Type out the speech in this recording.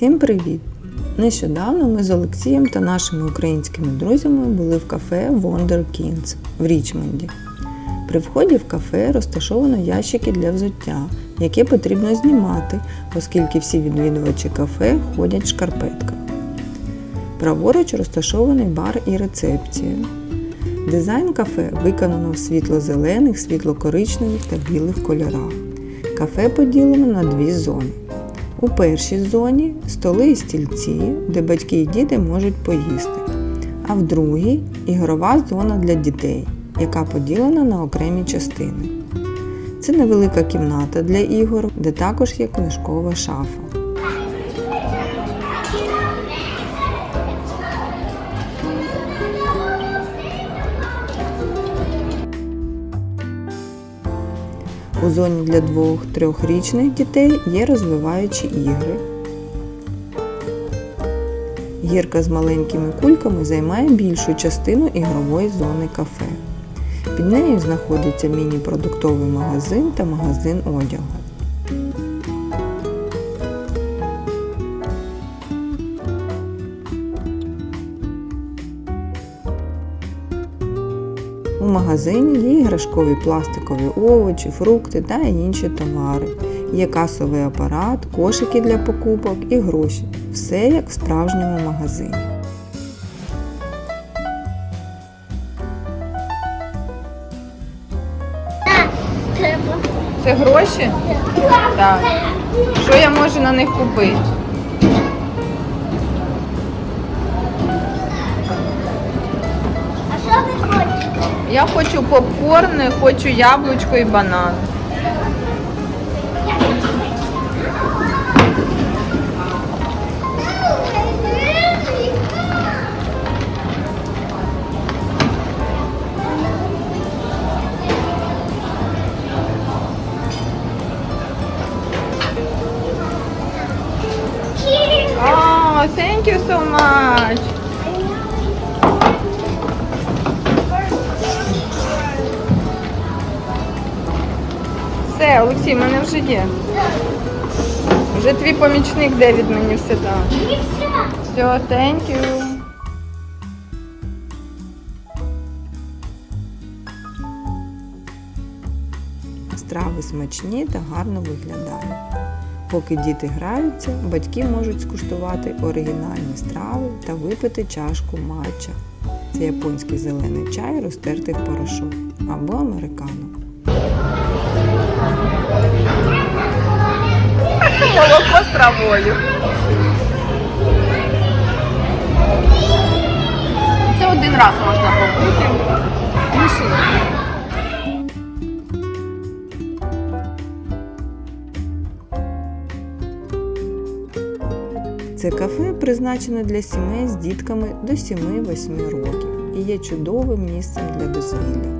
Всім привіт! Нещодавно ми з Олексієм та нашими українськими друзями були в кафе Wonder Kings в Річмонді. При вході в кафе розташовано ящики для взуття, які потрібно знімати, оскільки всі відвідувачі кафе ходять в шкарпетках. Праворуч розташований бар і рецепція. Дизайн кафе виконано в світло-зелених, світло-коричневих та білих кольорах. Кафе поділено на дві зони. У першій зоні столи і стільці, де батьки і діти можуть поїсти. А в другій ігрова зона для дітей, яка поділена на окремі частини. Це невелика кімната для ігор, де також є книжкова шафа. У зоні для двох-трьохрічних дітей є розвиваючі ігри. Гірка з маленькими кульками займає більшу частину ігрової зони кафе. Під нею знаходиться міні-продуктовий магазин та магазин одягу. У магазині є іграшкові пластикові овочі, фрукти та інші товари. Є касовий апарат, кошики для покупок і гроші. Все як в справжньому магазині. Це гроші? Так. Що я можу на них купити? Я хочу попкорн, хочу яблучко і банан. Thank you so much. Все, Олексій, в мене вже є. Вже твій помічник Девід мені все дав. Все. Thank you. Страви смачні та гарно виглядають. Поки діти граються, батьки можуть скуштувати оригінальні страви та випити чашку матча. Це японський зелений чай, розтертий в порошок або американо. Молоко з травою. Це один раз можна побути. Це кафе призначене для сімей з дітками до 7-8 років і є чудовим місцем для дозвілля.